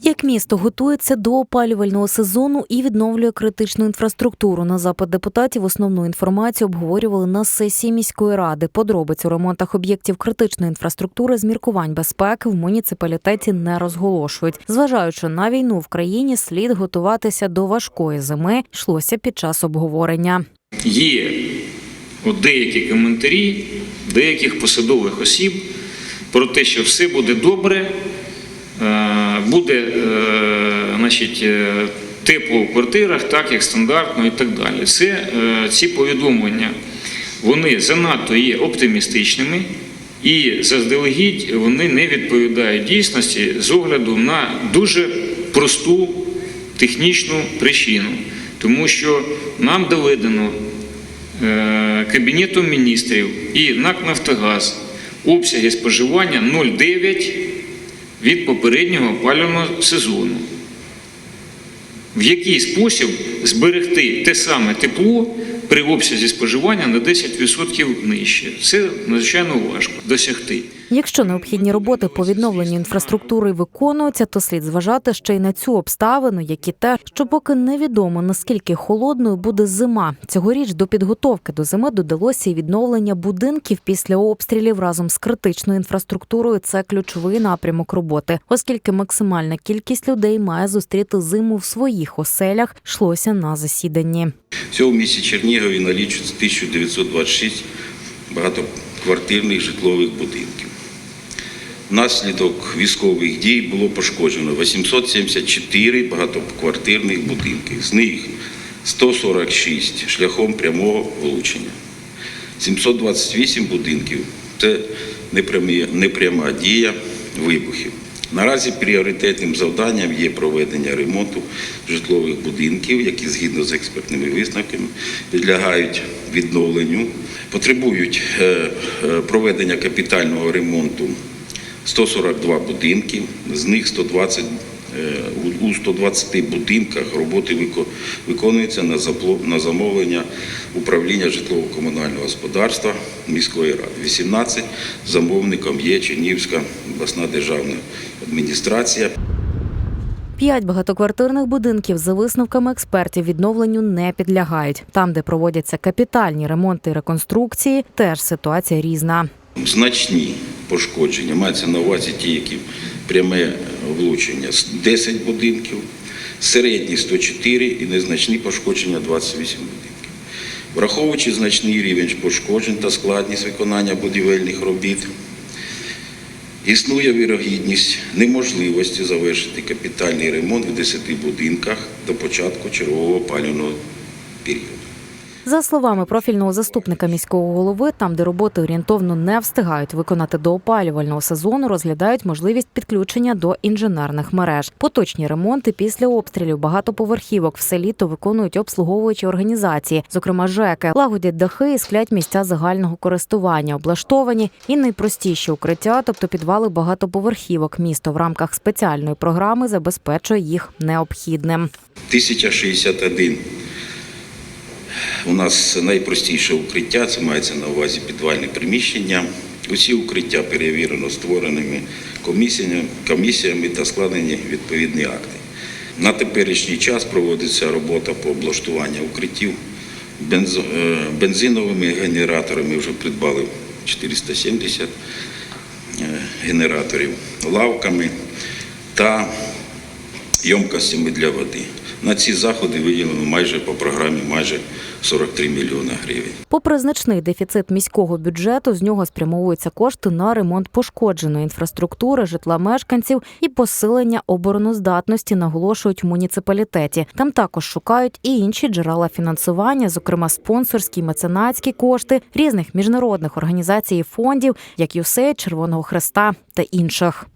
Як місто готується до опалювального сезону і відновлює критичну інфраструктуру. На запит депутатів основну інформацію обговорювали на сесії міської ради. Подробиць у ремонтах об'єктів критичної інфраструктури з міркувань безпеки в муніципалітеті не розголошують. Зважаючи на війну в країні, слід готуватися до важкої зими. йшлося під час обговорення. Є от деякі коментарі деяких посадових осіб про те, що все буде добре, е, буде е, значить, е, тепло в квартирах, так як стандартно і так далі. Це, е, ці повідомлення вони занадто є оптимістичними і заздалегідь вони не відповідають дійсності з огляду на дуже просту технічну причину. Тому що нам доведено Кабінетом міністрів і НАК «Нафтогаз» обсяги споживання 0,9 від попереднього опалювального сезону. В який спосіб зберегти те саме тепло при обсязі споживання на 10% нижче? Це надзвичайно важко досягти. Якщо необхідні роботи по відновленню інфраструктури виконуються, то слід зважати ще й на цю обставину, як і те, що поки невідомо наскільки холодною буде зима. Цьогоріч до підготовки до зими додалося і відновлення будинків після обстрілів разом з критичною інфраструктурою. Це ключовий напрямок роботи, оскільки максимальна кількість людей має зустріти зиму в своїх оселях. йшлося на засіданні. Всього в місті Чернігові налічується 1926 багатоквартирних житлових будинків. Внаслідок військових дій було пошкоджено 874 багатоквартирних будинки, з них 146 шляхом прямого влучення. 728 будинків це непряма дія вибухів. Наразі пріоритетним завданням є проведення ремонту житлових будинків, які згідно з експертними висновками підлягають відновленню, потребують е, е, проведення капітального ремонту 142 будинки, з них 120 е, у- у 120 будинках роботи вико- виконуються на замовлення управління житлово-комунального господарства міської ради. 18 замовником є Чернігівська обласна державна адміністрація. П'ять багатоквартирних будинків за висновками експертів відновленню не підлягають. Там, де проводяться капітальні ремонти і реконструкції, теж ситуація різна. Значні пошкодження, мається на увазі ті, які пряме влучення, 10 будинків, середні 104 і незначні пошкодження 28 будинків. Враховуючи значний рівень пошкоджень та складність виконання будівельних робіт, існує вірогідність неможливості завершити капітальний ремонт в 10 будинках до початку чергового опалювального періоду. За словами профільного заступника міського голови, там, де роботи орієнтовно не встигають виконати до опалювального сезону, розглядають можливість підключення до інженерних мереж. Поточні ремонти після обстрілів багатоповерхівок все літо виконують обслуговуючі організації, зокрема ЖЕКи, лагодять дахи і склять місця загального користування, облаштовані і найпростіші укриття, тобто підвали багатоповерхівок. Місто в рамках спеціальної програми забезпечує їх необхідним. 1061 у нас найпростіше укриття, це мається на увазі підвальне приміщення. Усі укриття перевірено створеними комісіями, та складені відповідні акти. На теперішній час проводиться робота по облаштуванню укриттів е, бензиновими генераторами. Вже придбали 470 е, генераторів, лавками та ємкостями для води. На ці заходи виділено майже по програмі майже 43 мільйони гривень. Попри значний дефіцит міського бюджету, з нього спрямовуються кошти на ремонт пошкодженої інфраструктури, житла мешканців і посилення обороноздатності, наголошують в муніципалітеті. Там також шукають і інші джерела фінансування, зокрема спонсорські, меценатські кошти різних міжнародних організацій і фондів, як USAID, Червоного Хреста та інших.